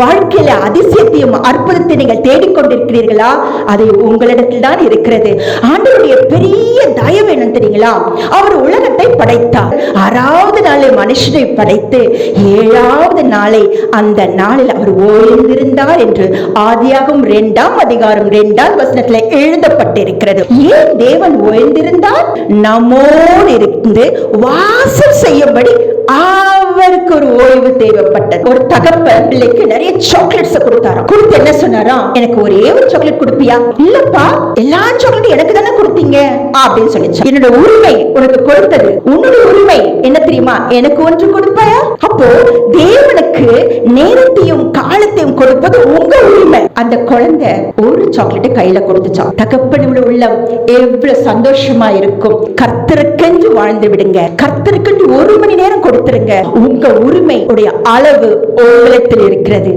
வாழ்க்கையில அதிசயத்தையும் அற்புதத்தை நீங்கள் தேடிக்கொண்டிருக்கிறீர்களா? அது உங்களிடத்தில் தான் இருக்கிறது. ஆண்டவருடைய பெரிய தயவு என்ன தெரியுங்களா? அவர் உலகத்தை படைத்தார். ஆறாவது நாளை மனுஷனை படைத்து ஏழாவது நாளை அந்த நாளில் அவர் ஓய்ந்திருந்தார் என்று ஆதியாகும் இரண்டாம் அதிகாரம் இரண்டாம் வசனத்துல எழுதப்பட்டிருக்கிறது. ஏன் தேவன் ஓய்ந்திருந்தார்? நம்மோடு இருந்து வாசல் செய்யும்படி ஆ தேவைப்பட்டது. ஒரு தகப்பன் பிள்ளைக்கு நிறைய சாக்லேட்ஸ் கொடுத்தாராம். கொடுத்து என்ன சொன்னாராம் எனக்கு ஒரே ஒரு சாக்லேட் கொடுப்பியா? இல்லப்பா எல்லா சாக்லேட்டும் எனக்கு தானே கொடுத்தீங்க. அப்படின்னு சொல்லிச்சு. என்னோட உரிமை உனக்கு கொடுத்தது. உன்னோட உரிமை என்ன தெரியுமா? எனக்கு ஒன்று கொடுப்பாயா? அப்போ தேவனுக்கு நேரத்தையும் காலத்தையும் கொடுப்பது உங்க குழந்தை ஒரு சாக்லேட்டை கையில கொடுத்துச்சான் தகப்பனோட உள்ளம் எவ்வளவு சந்தோஷமா இருக்கும். கர்த்தருக்கென்று வாழ்ந்து விடுங்க. கர்த்தருக்கென்று ஒரு மணி நேரம் கொடுத்துருங்க. உங்க உரிமை உடைய அளவு ஓலத்தில் இருக்கிறது.